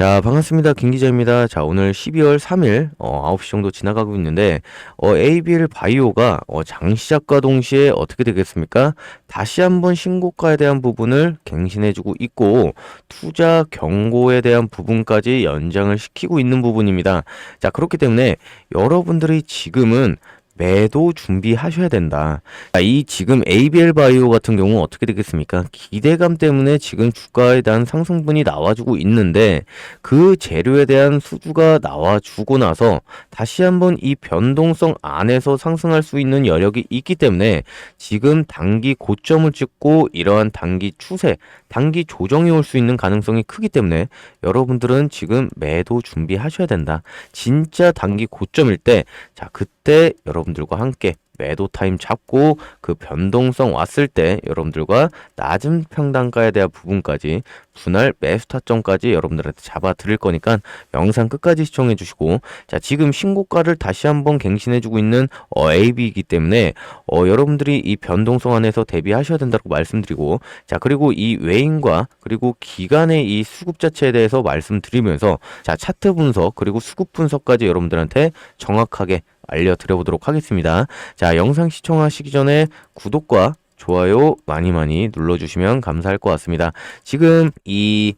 자, 반갑습니다. 김 기자입니다. 자, 오늘 12월 3일, 어, 9시 정도 지나가고 있는데, 어, ABL 바이오가, 어, 장 시작과 동시에 어떻게 되겠습니까? 다시 한번 신고가에 대한 부분을 갱신해주고 있고, 투자 경고에 대한 부분까지 연장을 시키고 있는 부분입니다. 자, 그렇기 때문에 여러분들이 지금은 매도 준비하셔야 된다. 자, 이 지금 ABL 바이오 같은 경우 어떻게 되겠습니까? 기대감 때문에 지금 주가에 대한 상승분이 나와주고 있는데 그 재료에 대한 수주가 나와주고 나서 다시 한번 이 변동성 안에서 상승할 수 있는 여력이 있기 때문에 지금 단기 고점을 찍고 이러한 단기 추세, 단기 조정이 올 수 있는 가능성이 크기 때문에 여러분들은 지금 매도 준비하셔야 된다. 진짜 단기 고점일 때, 자, 그때 여러분들과 함께 매도 타임 잡고 그 변동성 왔을 때 여러분들과 낮은 평단가에 대한 부분까지 분할 매수 타점까지 여러분들한테 잡아 드릴 거니까 영상 끝까지 시청해 주시고 자 지금 신고가를 다시 한번 갱신해 주고 있는 어, AB이기 때문에 어, 여러분들이 이 변동성 안에서 대비하셔야 된다고 말씀드리고 자 그리고 이 외인과 그리고 기간의 이 수급 자체에 대해서 말씀드리면서 자 차트 분석 그리고 수급 분석까지 여러분들한테 정확하게 알려드려보도록 하겠습니다. 자, 영상 시청하시기 전에 구독과 좋아요 많이 많이 눌러주시면 감사할 것 같습니다. 지금 이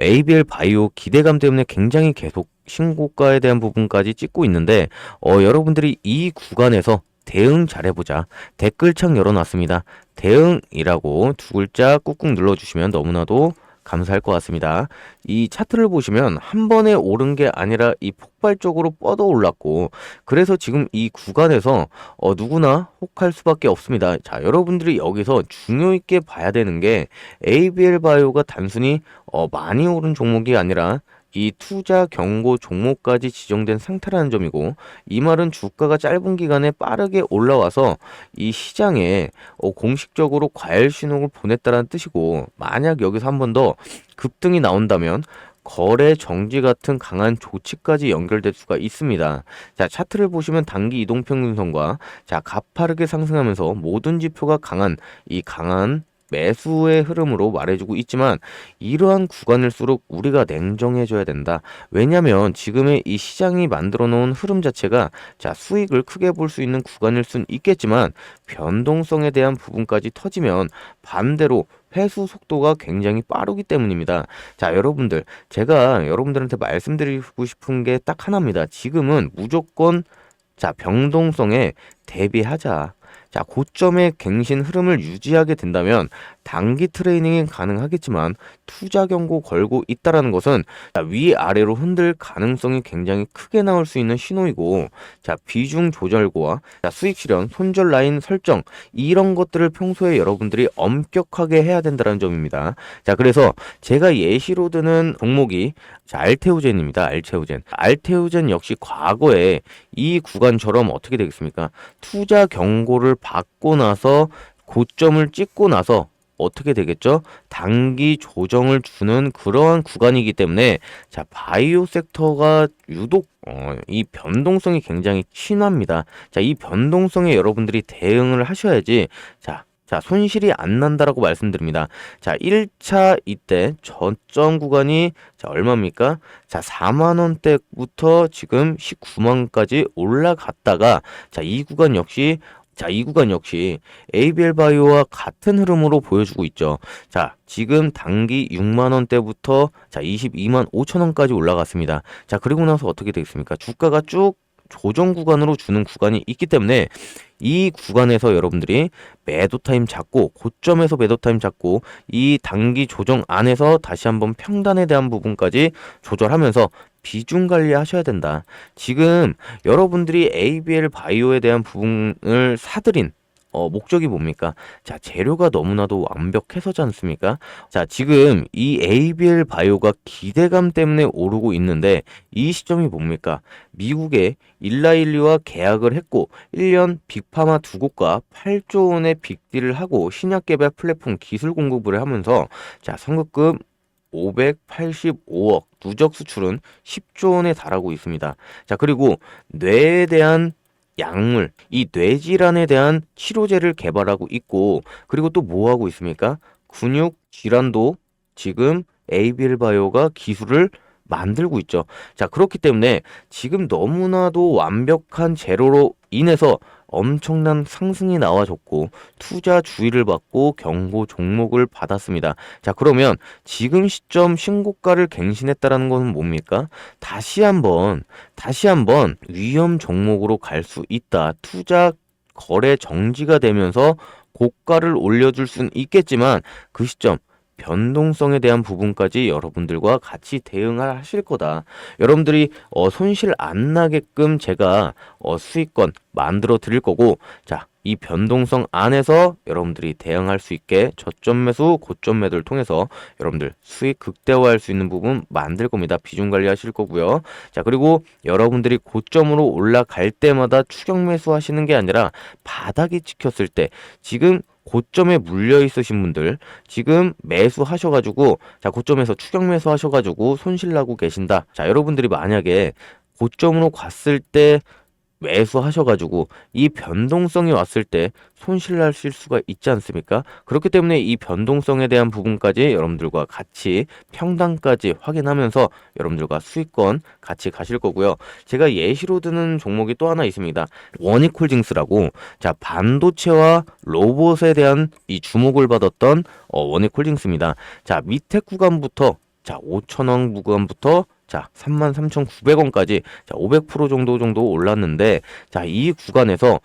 ABL 바이오 기대감 때문에 굉장히 계속 신고가에 대한 부분까지 찍고 있는데, 어, 여러분들이 이 구간에서 대응 잘해보자. 댓글창 열어놨습니다. 대응이라고 두 글자 꾹꾹 눌러주시면 너무나도 감사할 것 같습니다. 이 차트를 보시면 한 번에 오른 게 아니라 이 폭발적으로 뻗어 올랐고 그래서 지금 이 구간에서 어 누구나 혹할 수밖에 없습니다. 자, 여러분들이 여기서 중요 있게 봐야 되는 게 ABL 바이오가 단순히 어 많이 오른 종목이 아니라 이 투자 경고 종목까지 지정된 상태라는 점이고 이 말은 주가가 짧은 기간에 빠르게 올라와서 이 시장에 어, 공식적으로 과열 신호를 보냈다는 뜻이고 만약 여기서 한 번 더 급등이 나온다면 거래 정지 같은 강한 조치까지 연결될 수가 있습니다. 자, 차트를 보시면 단기 이동평균선과 자, 가파르게 상승하면서 모든 지표가 강한 이 강한 매수의 흐름으로 말해주고 있지만 이러한 구간일수록 우리가 냉정해져야 된다. 왜냐하면 지금의 이 시장이 만들어 놓은 흐름 자체가 자 수익을 크게 볼 수 있는 구간일 순 있겠지만 변동성에 대한 부분까지 터지면 반대로 회수 속도가 굉장히 빠르기 때문입니다. 자, 여러분들, 제가 여러분들한테 말씀드리고 싶은 게 딱 하나입니다. 지금은 무조건 자, 병동성에 대비하자. 자, 고점의 갱신 흐름을 유지하게 된다면 단기 트레이닝이 가능하겠지만 투자 경고 걸고 있다라는 것은 자, 위아래로 흔들 가능성이 굉장히 크게 나올 수 있는 신호이고 자, 비중 조절과 자, 수익 실현, 손절 라인 설정 이런 것들을 평소에 여러분들이 엄격하게 해야 된다는 점입니다. 자, 그래서 제가 예시로 드는 종목이 자, 알테오젠입니다. 알테오젠. 알테오젠 역시 과거에 이 구간처럼 어떻게 되겠습니까? 투자 경고를 받고 나서 고점을 찍고 나서 어떻게 되겠죠? 단기 조정을 주는 그러한 구간이기 때문에 자 바이오 섹터가 유독 어, 이 변동성이 굉장히 심합니다. 자 이 변동성에 여러분들이 대응을 하셔야지 자 자, 손실이 안 난다라고 말씀드립니다. 자, 1차 이때 저점 구간이 자, 얼마입니까? 자, 4만 원대부터 지금 19만까지 올라갔다가 자, 이 구간 역시 자, 이 구간 역시 ABL 바이오와 같은 흐름으로 보여주고 있죠. 자, 지금 단기 6만 원대부터 자, 22만 5천 원까지 올라갔습니다. 자, 그리고 나서 어떻게 되겠습니까? 주가가 쭉 조정 구간으로 주는 구간이 있기 때문에 이 구간에서 여러분들이 매도 타임 잡고 고점에서 매도 타임 잡고 이 단기 조정 안에서 다시 한번 평단에 대한 부분까지 조절하면서 비중 관리하셔야 된다. 지금 여러분들이 ABL 바이오에 대한 부분을 사들인 어, 목적이 뭡니까? 자, 재료가 너무나도 완벽해서지 않습니까? 자, 지금 이 ABL 바이오가 기대감 때문에 오르고 있는데 이 시점이 뭡니까? 미국의 일라일리와 계약을 했고 1년 빅파마 두 곳과 8조 원의 빅딜을 하고 신약 개발 플랫폼 기술 공급을 하면서 자, 성급금 585억 누적 수출은 10조 원에 달하고 있습니다. 자, 그리고 뇌에 대한 약물, 이 뇌질환에 대한 치료제를 개발하고 있고, 그리고 또 뭐 하고 있습니까? 근육 질환도 지금 ABL 바이오가 기술을 만들고 있죠. 자, 그렇기 때문에 지금 너무나도 완벽한 제로로 인해서 엄청난 상승이 나와줬고 투자 주의를 받고 경고 종목을 받았습니다. 자, 그러면 지금 시점 신고가를 갱신했다라는 것은 뭡니까? 다시 한번 다시 한번 위험 종목으로 갈 수 있다. 투자 거래 정지가 되면서 고가를 올려줄 수는 있겠지만 그 시점 변동성에 대한 부분까지 여러분들과 같이 대응을 하실 거다. 여러분들이 어, 손실 안 나게끔 제가 어, 수익권 만들어 드릴 거고, 자, 이 변동성 안에서 여러분들이 대응할 수 있게 저점 매수, 고점 매도를 통해서 여러분들 수익 극대화할 수 있는 부분 만들 겁니다. 비중 관리하실 거고요. 자, 그리고 여러분들이 고점으로 올라갈 때마다 추격 매수 하시는 게 아니라 바닥이 찍혔을 때 지금 고점에 물려 있으신 분들 지금 매수하셔가지고 자 고점에서 추격 매수하셔가지고 손실 나고 계신다. 자 여러분들이 만약에 고점으로 갔을 때 매수하셔가지고 이 변동성이 왔을 때 손실 날 실 수가 있지 않습니까? 그렇기 때문에 이 변동성에 대한 부분까지 여러분들과 같이 평단까지 확인하면서 여러분들과 수익권 같이 가실 거고요. 제가 예시로 드는 종목이 또 하나 있습니다. 원익홀딩스라고 자 반도체와 로봇에 대한 이 주목을 받았던 어, 원익홀딩스입니다. 자 밑에 구간부터 자 5천원 구간부터 자, 33,900원까지 자, 500% 정도 정도 올랐는데 자, 이 구간에서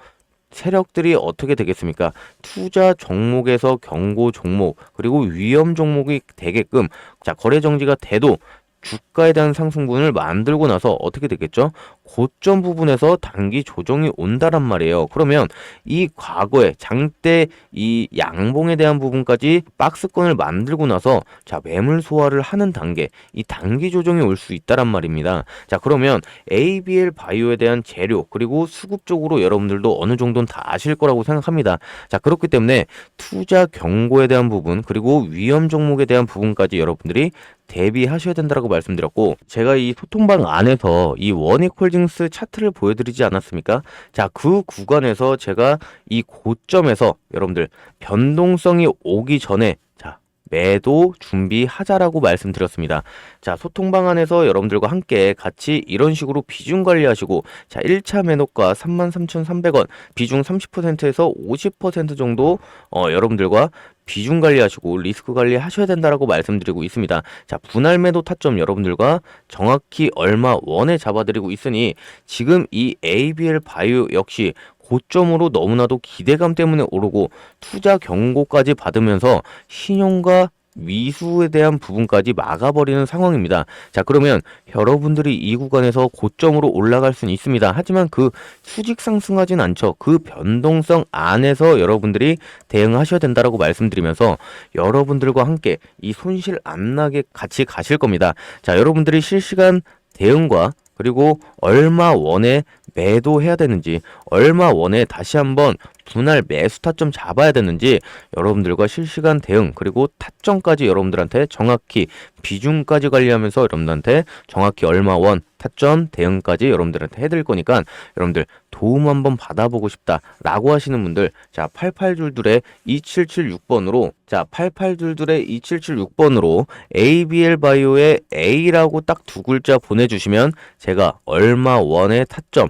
세력들이 어떻게 되겠습니까? 투자 종목에서 경고 종목 그리고 위험 종목이 되게끔 자, 거래 정지가 돼도 주가에 대한 상승분을 만들고 나서 어떻게 되겠죠? 고점 부분에서 단기 조정이 온다란 말이에요. 그러면 이 과거에 장대 이 양봉에 대한 부분까지 박스권을 만들고 나서 자 매물 소화를 하는 단계 이 단기 조정이 올 수 있다란 말입니다. 자 그러면 ABL 바이오에 대한 재료 그리고 수급 쪽으로 여러분들도 어느 정도는 다 아실 거라고 생각합니다. 자 그렇기 때문에 투자 경고에 대한 부분 그리고 위험 종목에 대한 부분까지 여러분들이 대비하셔야 된다고 말씀드렸고 제가 이 소통방 안에서 이 원익홀딩 스 차트를 보여드리지 않았습니까? 자 그 구간에서 제가 이 고점에서 여러분들 변동성이 오기 전에 자 매도 준비하자라고 말씀드렸습니다. 자, 소통 방 안에서 여러분들과 함께 같이 이런 식으로 비중 관리하시고 자, 1차 매도가 33,300원, 비중 30%에서 50% 정도 어, 여러분들과 비중 관리하시고 리스크 관리 하셔야 된다라고 말씀드리고 있습니다. 자, 분할 매도 타점 여러분들과 정확히 얼마 원에 잡아드리고 있으니 지금 이 ABL 바이오 역시 고점으로 너무나도 기대감 때문에 오르고 투자 경고까지 받으면서 신용과 위수에 대한 부분까지 막아버리는 상황입니다. 자, 그러면 여러분들이 이 구간에서 고점으로 올라갈 수는 있습니다. 하지만 그 수직 상승하진 않죠. 그 변동성 안에서 여러분들이 대응하셔야 된다라고 말씀드리면서 여러분들과 함께 이 손실 안 나게 같이 가실 겁니다. 자, 여러분들이 실시간 대응과 그리고 얼마 원에 매도해야 되는지, 얼마 원에 다시 한번 분할 매수 타점 잡아야 되는지 여러분들과 실시간 대응 그리고 타점까지 여러분들한테 정확히 비중까지 관리하면서 여러분들한테 정확히 얼마 원 타점 대응까지 여러분들한테 해드릴 거니까 여러분들 도움 한번 받아보고 싶다라고 하시는 분들 자 88줄둘의 2776번으로 자 88줄둘의 2776번으로 ABL 바이오의 A라고 딱 두 글자 보내주시면 제가 얼마 원의 타점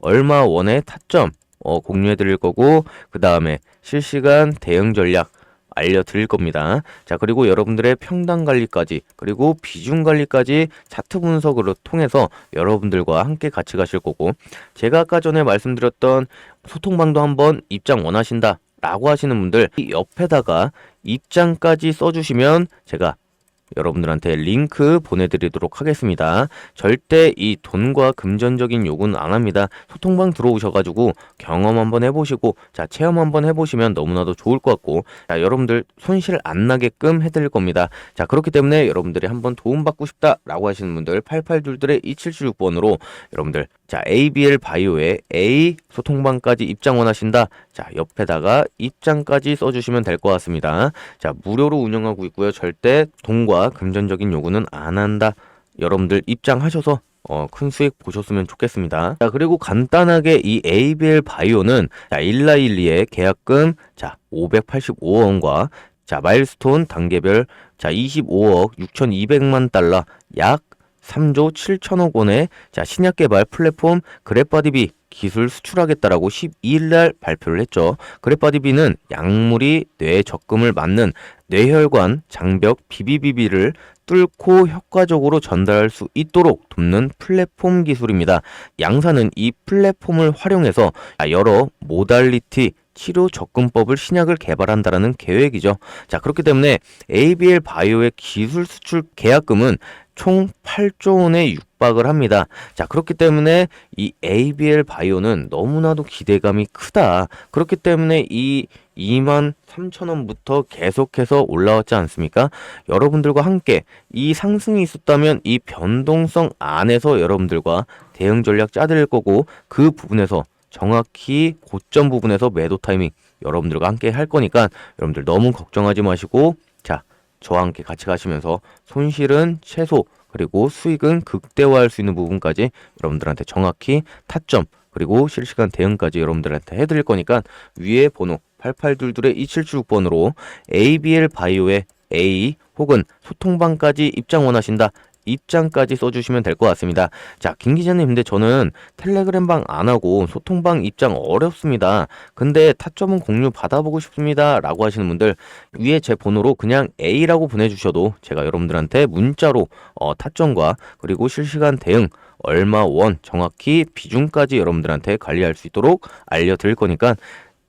얼마 원의 타점 어, 공유해 드릴 거고 그 다음에 실시간 대응 전략 알려드릴 겁니다. 자 그리고 여러분들의 평단 관리까지 그리고 비중 관리까지 차트 분석으로 통해서 여러분들과 함께 같이 가실 거고 제가 아까 전에 말씀드렸던 소통방도 한번 입장 원하신다 라고 하시는 분들 옆에다가 입장까지 써주시면 제가 여러분들한테 링크 보내드리도록 하겠습니다. 절대 이 돈과 금전적인 요구는 안 합니다. 소통방 들어오셔가지고 경험 한번 해보시고 자 체험 한번 해보시면 너무나도 좋을 것 같고 자 여러분들 손실 안 나게끔 해드릴 겁니다. 자 그렇기 때문에 여러분들이 한번 도움받고 싶다라고 하시는 분들 88둘들의 2776번으로 여러분들 자 ABL 바이오의 A 소통방까지 입장 원하신다. 자 옆에다가 입장까지 써주시면 될 것 같습니다. 자 무료로 운영하고 있고요. 절대 돈과 금전적인 요구는 안 한다. 여러분들 입장하셔서 어, 큰 수익 보셨으면 좋겠습니다. 자, 그리고 간단하게 이 ABL 바이오는 자, 일라일리의 계약금 자, 585원과 자, 마일스톤 단계별 자, 25억 6,200만 달러 약 3조 7천억 원의 자, 신약 개발 플랫폼 그랩바디비 기술 수출하겠다라고 12일 날 발표를 했죠. 그랩바디비는 약물이 뇌 적금을 막는 뇌혈관 장벽 비비비비를 뚫고 효과적으로 전달할 수 있도록 돕는 플랫폼 기술입니다. 양사는 이 플랫폼을 활용해서 여러 모달리티 치료 접근법을 신약을 개발한다라는 계획이죠. 자, 그렇기 때문에 ABL 바이오의 기술 수출 계약금은 총 8조 원에 육박을 합니다. 자, 그렇기 때문에 이 ABL 바이오는 너무나도 기대감이 크다. 그렇기 때문에 이 2만 3천 원부터 계속해서 올라왔지 않습니까? 여러분들과 함께 이 상승이 있었다면 이 변동성 안에서 여러분들과 대응 전략 짜드릴 거고 그 부분에서 정확히 고점 부분에서 매도 타이밍 여러분들과 함께 할 거니까 여러분들 너무 걱정하지 마시고 자 저와 함께 같이 가시면서 손실은 최소 그리고 수익은 극대화할 수 있는 부분까지 여러분들한테 정확히 타점 그리고 실시간 대응까지 여러분들한테 해드릴 거니까 위에 번호 8822의 2776번으로 ABL 바이오의 A 혹은 소통방까지 입장 원하신다. 입장까지 써주시면 될 것 같습니다. 자, 김 기자님, 근데 저는 텔레그램방 안 하고 소통방 입장 어렵습니다. 근데 타점은 공유 받아보고 싶습니다. 라고 하시는 분들 위에 제 번호로 그냥 A라고 보내주셔도 제가 여러분들한테 문자로 어, 타점과 그리고 실시간 대응 얼마 원 정확히 비중까지 여러분들한테 관리할 수 있도록 알려드릴 거니까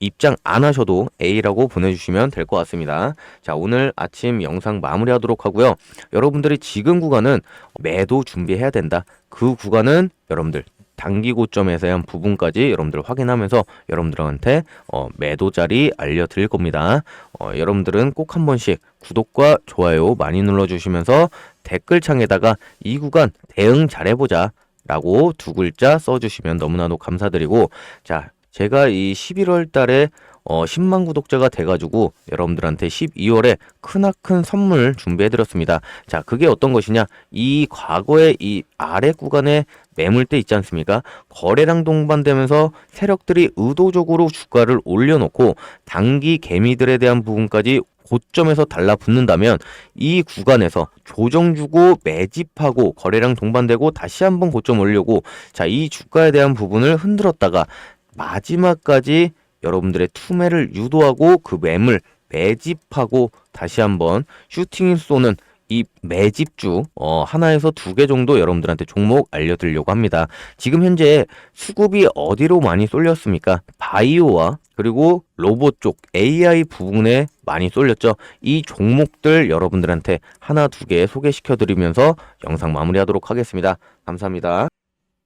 입장 안 하셔도 A라고 보내주시면 될 것 같습니다. 자, 오늘 아침 영상 마무리하도록 하고요. 여러분들이 지금 구간은 매도 준비해야 된다. 그 구간은 여러분들 단기 고점에서 한 부분까지 여러분들 확인하면서 여러분들한테 어, 매도 자리 알려드릴 겁니다. 어, 여러분들은 꼭 한 번씩 구독과 좋아요 많이 눌러주시면서 댓글창에다가 이 구간 대응 잘해보자 라고 두 글자 써주시면 너무나도 감사드리고 자 제가 이 11월 달에 어, 10만 구독자가 돼가지고 여러분들한테 12월에 크나큰 선물 준비해드렸습니다. 자, 그게 어떤 것이냐? 이 과거에 이 아래 구간에 매물대 있지 않습니까? 거래량 동반되면서 세력들이 의도적으로 주가를 올려놓고 단기 개미들에 대한 부분까지 고점에서 달라붙는다면 이 구간에서 조정 주고 매집하고 거래량 동반되고 다시 한번 고점 올려고 자 이 주가에 대한 부분을 흔들었다가 마지막까지 여러분들의 투매를 유도하고 그 매물 매집하고 다시 한번 슈팅을 쏘는 이 매집주 어, 하나에서 두 개 정도 여러분들한테 종목 알려드리려고 합니다. 지금 현재 수급이 어디로 많이 쏠렸습니까? 바이오와 그리고 로봇 쪽 AI 부분에 많이 쏠렸죠. 이 종목들 여러분들한테 하나 두 개 소개시켜 드리면서 영상 마무리하도록 하겠습니다. 감사합니다.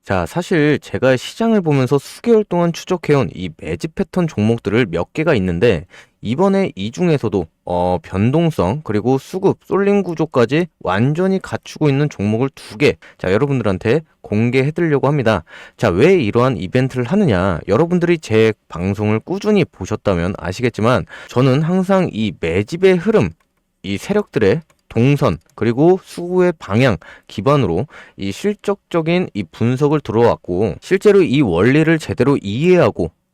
자, 사실 제가 시장을 보면서 수개월 동안 추적해온 이 매집 패턴 종목들을 몇 개가 있는데 이번에 이 중에서도 어, 변동성 그리고 수급 쏠림 구조까지 완전히 갖추고 있는 종목을 두 개. 자, 여러분들한테 공개해 드리려고 합니다. 자, 왜 이러한 이벤트를 하느냐? 여러분들이 제 방송을 꾸준히 보셨다면 아시겠지만 저는 항상 이 매집의 흐름 이 세력들의 동선 그리고 수구의 방향 기반으로 이 실적적인 이 분석을 들어왔고 실제로 이 원리를 제대로 이해하고